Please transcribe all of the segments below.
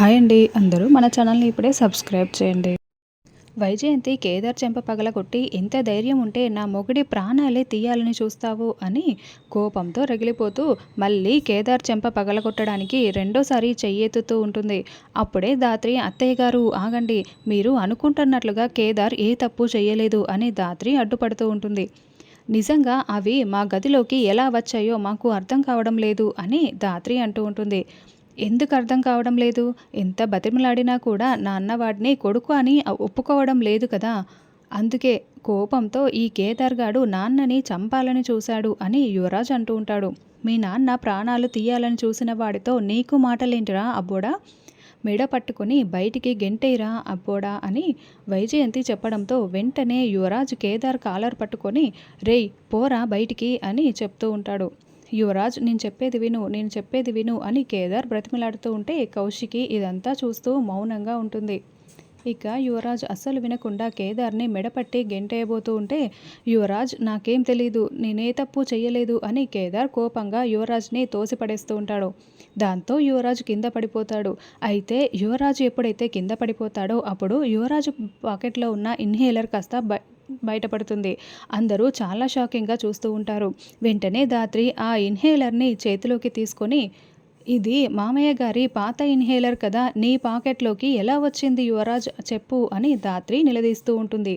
Hi అండి అందరూ. మన ఛానల్ని ఇప్పుడే సబ్స్క్రైబ్ చేయండి. వైజయంతి కేదార్ చెంప పగలగొట్టి ఇంత ధైర్యం ఉంటే నా మొగుడి ప్రాణాలే తీయాలని చూస్తావు అని కోపంతో రగిలిపోతూ మళ్ళీ కేదార్ చెంప పగలగొట్టడానికి రెండోసారి చెయ్యెత్తుతూ ఉంటుంది. అప్పుడే దాత్రి అత్తయ్య గారు ఆగండి. మీరు అనుకుంటున్నట్లుగా కేదార్ ఏ తప్పు చేయలేదు అని దాత్రి అడ్డుపడుతూ ఉంటుంది. నిజంగా అవి మా గదిలోకి ఎలా వచ్చాయో మాకు అర్థం కావడం లేదు అని దాత్రి అంటూ ఉంటుంది. ఎందుకు అర్థం కావడం లేదు? ఎంత బతిమలాడినా కూడా నాన్న వాడిని కొడుకు అని ఒప్పుకోవడం లేదు కదా. అందుకే కోపంతో ఈ కేదార్ గాడు నాన్నని చంపాలని చూశాడు అని యువరాజ్ అంటూ ఉంటాడు. మీ నాన్న ప్రాణాలు తీయాలని చూసిన వాడితో నీకు మాటలేంటిరా అబ్బోడా? మెడ పట్టుకుని బయటికి గెంటేరా అబ్బోడా అని వైజయంతి చెప్పడంతో వెంటనే యువరాజ్ కేదార్ కాలర్ పట్టుకొని రేయ్ పోరా బయటికి అని చెప్తూ ఉంటాడు. యువరాజ్ నేను చెప్పేది విను నేను చెప్పేది విను అని కేదార్ బ్రతిమలాడుతూ ఉంటే కౌశికి ఇదంతా చూస్తూ మౌనంగా ఉంటుంది. ఇక యువరాజ్ అస్సలు వినకుండా కేదార్ని మెడపట్టి గెంటేయబోతూ ఉంటే యువరాజ్ నాకేం తెలీదు నేనే తప్పు చెయ్యలేదు అని కేదార్ కోపంగా యువరాజ్ని తోసిపడేస్తూ ఉంటాడు. దాంతో యువరాజ్ కింద పడిపోతాడు. అయితే యువరాజ్ ఎప్పుడైతే కింద పడిపోతాడో అప్పుడు యువరాజ్ పాకెట్లో ఉన్న ఇన్హేలర్ కాస్త బయటపడుతుంది. అందరూ చాలా షాకింగ్గా చూస్తూ ఉంటారు. వెంటనే దాత్రి ఆ ఇన్హేలర్ని చేతిలోకి తీసుకొని ఇది మామయ్య గారి పాత ఇన్హేలర్ కదా నీ పాకెట్లోకి ఎలా వచ్చింది యువరాజ్? చెప్పు అని దాత్రి నిలదీస్తూ ఉంటుంది.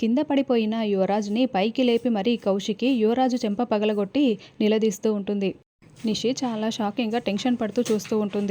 కింద పడిపోయిన యువరాజ్ని పైకి లేపి మరీ కౌశికి యువరాజు చెంప పగలగొట్టి నిలదీస్తూ ఉంటుంది. నిషి చాలా షాకింగ్గా టెన్షన్ పడుతూ చూస్తూ ఉంటుంది.